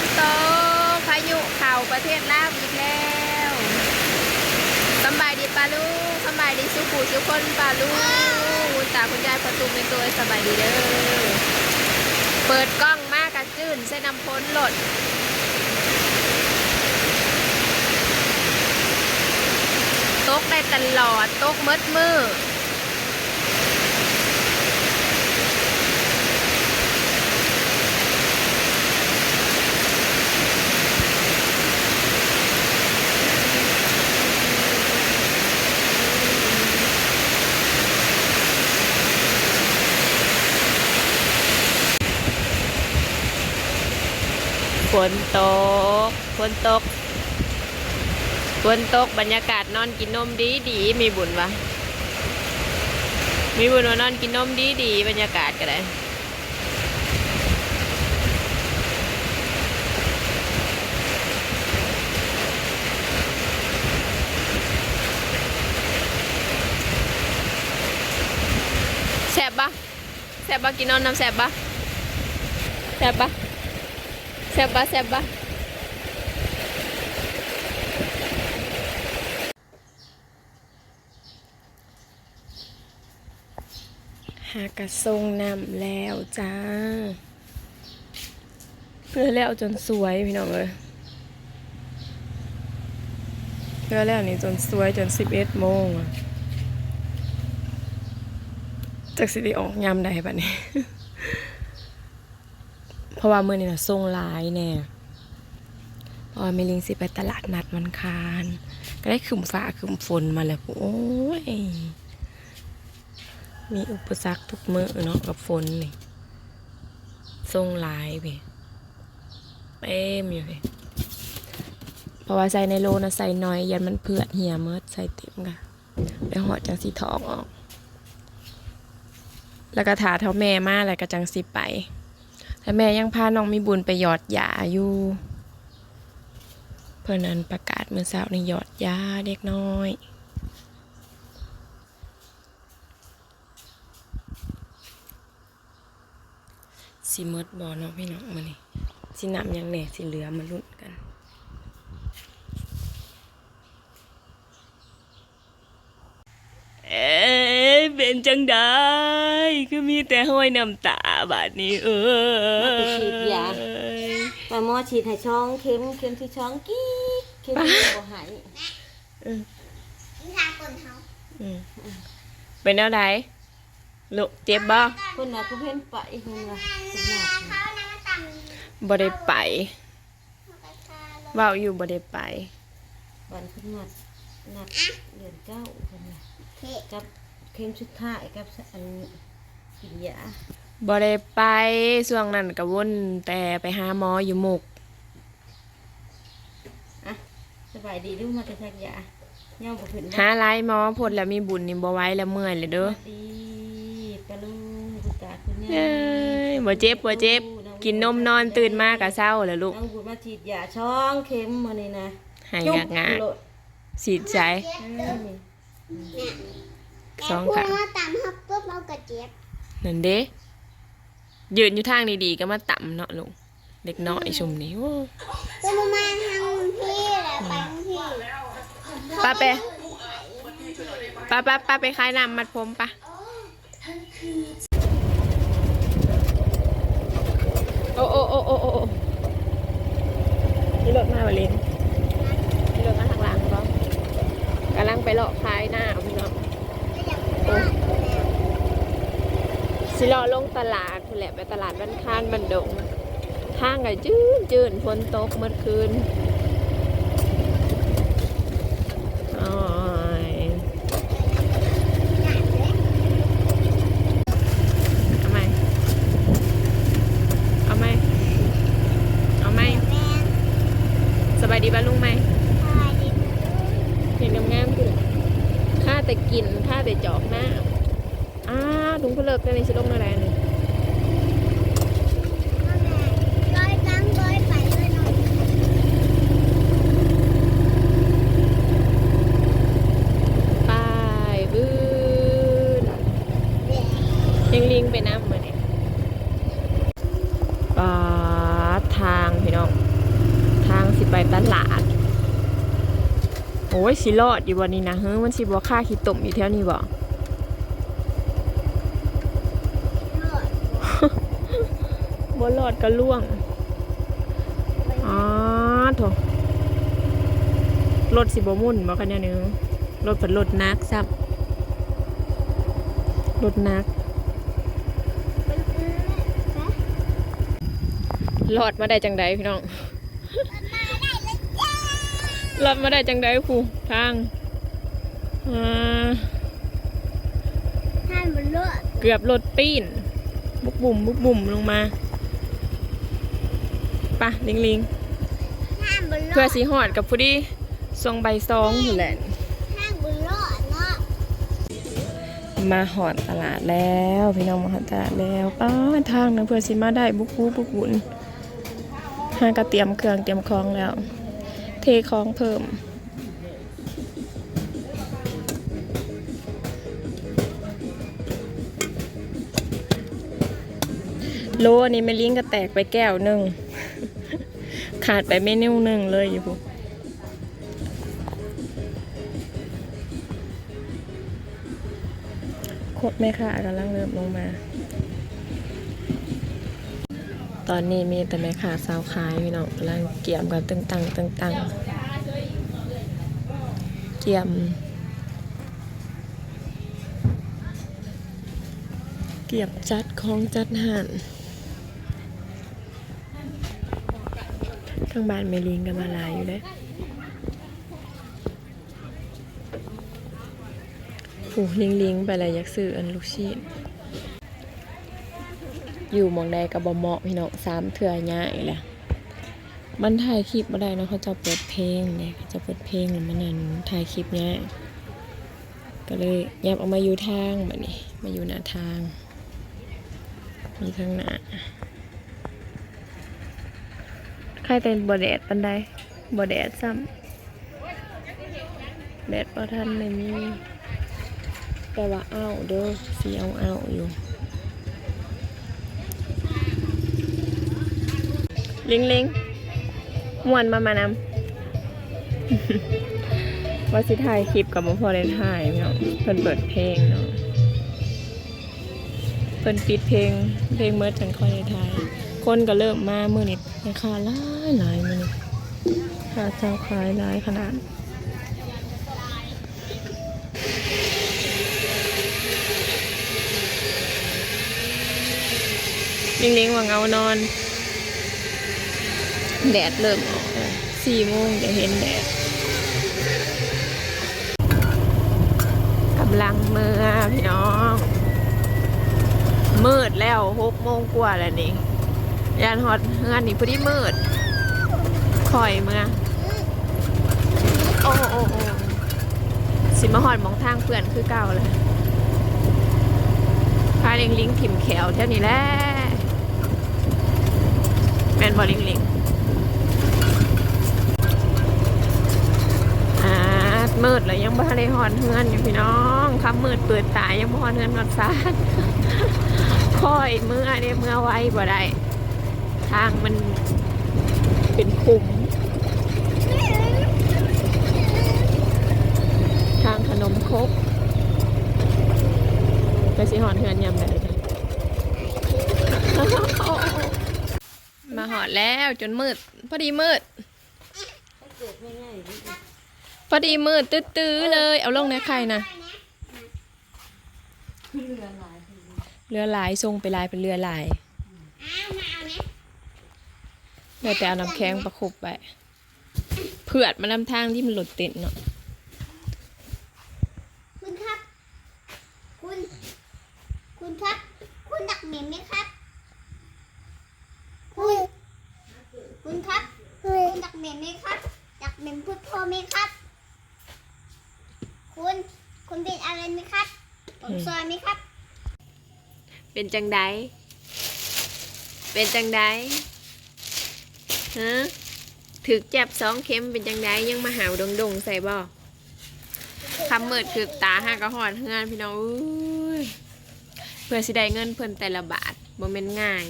นตกพายุเข่าประเทศลาวอีกแล้วสบายดีปาลูกสบายดีสุขูสุขคนปาลูกคุณตาคุณยายประตูเป็นตัวสบายดีเด้อเปิดกล้องมากกระจื้นเส้นน้ำพ้นหลดตกได้ตลอดตกเมดมือ ฝนตกฝนตกฝนตกบรรยากาศนอนกินนมดีดีมีบุญวะมีบุญว่านอนกินนมดีดีบรรยากาศก็ได้แสบปะแสบปะกินนอนน้ำแสบปะแสบปะ แสบปะแสบปะหากระทรงนำแล้วจ้า เพื่อแล้วจนสวยพี่น้องเลยเพื่อแล้วนี่จนสวยจนสิบเอ็ดโมงจากสิได้ออกยามใดบัดนี้ ราะว่าเมื่อนี้นะทรงหลายแน่เพราะว่าเมลิงสิไปตลาดนัดมันคาน ก็ได้ขึ้นฟ้าขึ้นฝนมาแล้วโอ้ย มีอุปสรรคทุกมื้อเนาะกับฝนนี่ทรงหลายไปเต็มอยู่เลยเพราะว่าใส่ในโลนะใส่น้อย ยันมันเผือดเหี่ยเมิดใส่เต็มกันไปหอดจังสีทองออก แล้วก็ถาเท่าแม่มาแล้วก็จังสิไป แต่แม่ยังพาน้องมีบุญไปหยอดยาอยู่เพื่อนนั้นประกาศเมื่อเช้าในหยอดยาเด็กน้อยสิมดบอเนาะพี่น้องมานี่สินำยังแหน่สิเหลือมาลุ้นกัน เอ๊ะ เป็นจังได้คือมีแต่ห้อยน้ำตาบาดนี้เออมาไปฉีดยาปลาหมอฉีดให้ช่องเข็มเข็มที่ช่องกี้เข็มที่บ่หายทาคนเขาอืมเป็นแล้วไดลูกเจ็บบ่คนน่ะก็เพิ่นไปเพิ่นว่าเพิ่นว่าเขาน้ำต่ำบ่ได้ไปราคาลงเว้าอยู่บ่ได้ไปวันเพิ่นนัดนัดเดือนเก้าเพิ่นว่าเทกับ เข็มสุดท้ายกับอันกินยาบ่ได้ไปช่วงนั้นก็วนแต่ไปหาหมออยู่หมุกอะสบายดีดูมาแต่ชักยาย่อมบ่ขึ้นหาหลายหมอพดแล้วมีบุญนี่บ่ไหว้แล้วเมื่อยเลยเด้อดีปลาลูกคุณตาคุณยาเอ้ยบ่เจ็บบ่เจ็บ กินนมนอนตื่นมากะเศร้าแล้วลูกน้องบุญมาฉีดยาช่องเข็มมื้อนี้นะให้จุ๊บงากโลดๆสีดใจเอ้ยนี่ สองแต่กะพูดว่าต่ำครับปุ๊บเรากระเจี๊ยบนั่นเด้ยืนอยู่ทางดีๆก็มาต่ำเนาะลูกเด็กน้อยชุมนี้โอ้ก็มามาทางพี่แหละไปทางพี่ป้าไปป้าป้าป้าไปคลายน้ำมัดผมปะโอ้โอ้โอ้โอ้โอ้โอ้นี่รถมาบลินนี่รถมาทางหลังก็กำลังไปเลาะคลายหน้าเอาพี่น้องโอ้ สิเลาลงตลาดคุณแหละไปตลาดบ้านค้านบันดงทางไงจื้นจื้นฝนตกเมื่อคืนโอ้ยเอาไหมเอาไหมเอาไหม แม่ สบายดีบ้าลุงไหม สบายดี เห็นงามๆคือข้าแต่กินข้าแต่จอกหน้าอ้าว นเลิกได้ในชิลงอะไรนี่ร้อยตั้งร้อยไปเลยหน่อยป้ายบื้นลิงลิงไปน้ำมาเนี่ยปาทางพี่น้อง ทางสิไปตลาด โอ้ยสิรอดอยู่วันนี้นะเฮ้ยมันสิบ่ค่าขี้ตุ่มอยู่แถวนี้บ่ บ่รอดก็ล่วงอ๋อโถรถสิบ่มุ่นบ่คันเนี่ยนึงรถเป็นรถนักซับรถนักรอดมาได้จังใดพี่น้องรอดมาได้จังใดผู้ทางอ่าท่านบนรถเกือบรถปีนบุกบุ่มบุกบุ่มลงมา ปะลิงลิงท่านบนรเพื่อถสีหอดกับผู้ดีทรงใบซองอยู่แหละท่านบนรถเนาะมาหอดตลาดแล้วพี่น้องมาหอดตลาดแล้วป้าทางนะเพื่อสิมาได้บุกบูบุกบุญห้างก็เตรียมเครื่องเตรียมของแล้ว เทของเพิ่มโลอันนี้ไม่ลิงก็แตกไปแก้วหนึ่ง ขาดไปเมนูหนึ่งเลยอยู่ปุ๊โคตรแม่ค่ะกำลังเริ่มลงมา ตอนนี้มีแต่แม่ขาสาวขายพี่น้องกำลังเกี่ยมกันตึงตังตึงตังเกี่ยมเกี่ยมจัดของจัดห่น ข้างบ้านเมลิงกันมาลายอยู่เลยโอ้ลิงลิงไปเลยอยากซื้ออันลูกชีดอยู่มองใดกับบเหมาะพี่น้องสามเถื่อง่ายแหละมันถ่ายคลิปมาได้นะเขาจะเปิดเพลงเนี่ยเขาจะเปิดเพลงแล้วมันนั่นถ่ายคลิปง่ายก็เลยยับเอามาอยู่ทางแบบนี้มาอยู่หน้าทางมีข้างหน้า ใครเป็นบอแดดปันใดบอแดดซ้ำแดดประทันไม่มีแต่ว่าอ้าวเด้อสีเอาอ้าวอยู่ลิงลิงม่วนมามานำว่าสิถ่ายคลิปกับบ่พอได้ถ่ายเนาะเพิ่นเปิดเพลงเนาะเพิ่นปิดเพลงเพลงเมิดจังค่อยได้ทาย คนก็เริ่มมามื้อนี้ ราคาหลายหลายมื้อนี้าเช่าขายหลายขนาดลิงลิงว่าเงานอน แดดเริ่มออกสี่โมงจะเห็นแดดกำลังเมื่อพี่น้อง มืดแล้วหกโมงกว่าแล้วนี่ ยานฮอดเฮือนนี่พอดีมืดคอยเมื่อโอ้โอ้โอ้สิมาหอดมองทางเพื่อนคือเก่าเลยพาลิงลิงถิ่มแขวเท่านี้แหละแมนบอลิงลิงอามืดแล้วยังบ่ทันได้หอนเฮือนอยู่พี่น้องคำมืดเปิดตายยังบ่หอนเฮือนนอนซานค่อยเมื่อเนี่ยเมื่อไว้บ่ได้ ทางมันเป็นคุมทางขนมครกไปสิหอนเฮือนยำได้เลยมาหอดแล้วจนมืด พอดีมืด พอดีมืดตื้อๆเลย เอาลงในไข่นะเรือลายเรือลายทรงไปลายเป็นเรือลายอ้าวมาเอาไหม เดี๋ยวแต่เอาน้ำแข็งประคบไปเผือดมานำทางที่มันหลุดติดเนาะคุณครับ คุณ คุณครับ คุณดักเหม็นไหมครับ คุณ คุณครับ คุณดักเหม็นไหมครับ ดักเหม็นพูดพ่อไหมครับ คุณ คุณเป็นอะไรไหมครับผมซอยไหมครับ เป็นจังไดเป็นจังได ฮะถึกเจ็บสองเข็มเป็นจังไดยังมาหาวดงดงๆใส่บ่คำเมิดคือตาห้ากระหอดเฮือนพี่น้องอุ้ยเพื่อสิได้เงินเพิ่นแต่ละบาทบ่แม่นง่าย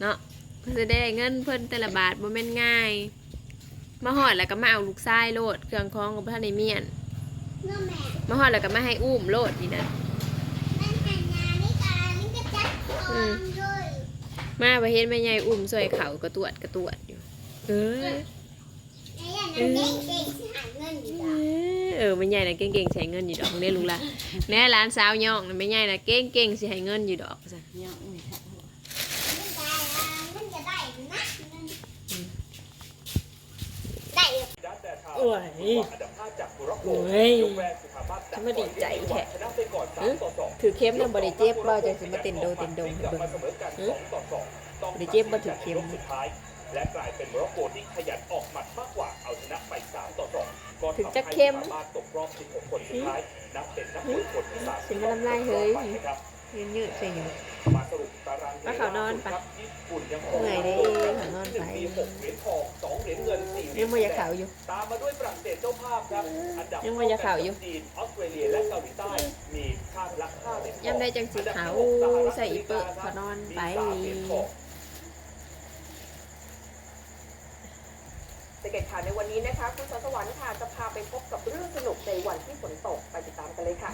เนาะเพื่อสิได้เงินเพิ่นแต่ละบาทบ่แม่นง่าย มาหอดแล้วก็มาเอาลูกทรายโลดเครื่องคล้องกับพระในเมียนเนื้อแม่มาหอดแล้วก็มาให้อุ้มโลดนี่นะมันหันยาไม่กลายมันก็จัดคอมเลย มาไปเห็นแม่ใหญ่อุ้มซอยเขากระตวดกระตวดอยู่เออไอ้ยันนั้นเก่งเก่เงินอยู่ดอแม่ใหญ่น่ะเก่งๆใช้เงินอยู่ดอกเนี่ยลุงละแน่ร้านสาวย่องแม่ใหญ่น่ะเก่งๆสิให้เงินอยู่ดอกจ้ะยังไม่ทันมันกลายมันจะได้นะเงินอยู่โอ้ยโอ้ย มาดีใจแท้ถือเข้มนำบริเจ็บบ่จังสิมาเต้นโดเต้นโดงให้เบิ่งหึบริเจ็บบ่ถือเข้มและกลายเป็นโมร็อกโกที่ขยันออกหมัดมากกว่าเอาชนะไป3ต่อ2ก็ถึงทำจะให้เข้มสามารถตกรอบ16คนสุดท้ายนับเป็นนักมวยคนที่สามสิมาน้ำลายเฮ้ยไปนะครับยืดๆใช่อยู่มาสรุป ตารางว่าเขานอนปะครับญี่ปุ่นยังคงเหนื่อยเด้เขานอนไปหงมีหกเหรียญทองสองเหรียญเงินสี่เหรียัยงญบ่อยากขาวอยู่ตามมาด้วยฝรั่งเศสเจ้าภาพครับอันดับยังบ่อยากขาวอยู่จีนออสเตรเลียและเกาหลีใต้มีชาติละห้าเหรียญทองยามใดจังสิขาวใส่อีเปอะเขานอนไปมีสามเหรียญทองสเก็ตข่าวในวันนี้นะคะ คุณสสวรรค์ค่ะจะพาไปพบกับเรื่องสนุกในวันที่ฝนตกไปติดตามกันเลยค่ะ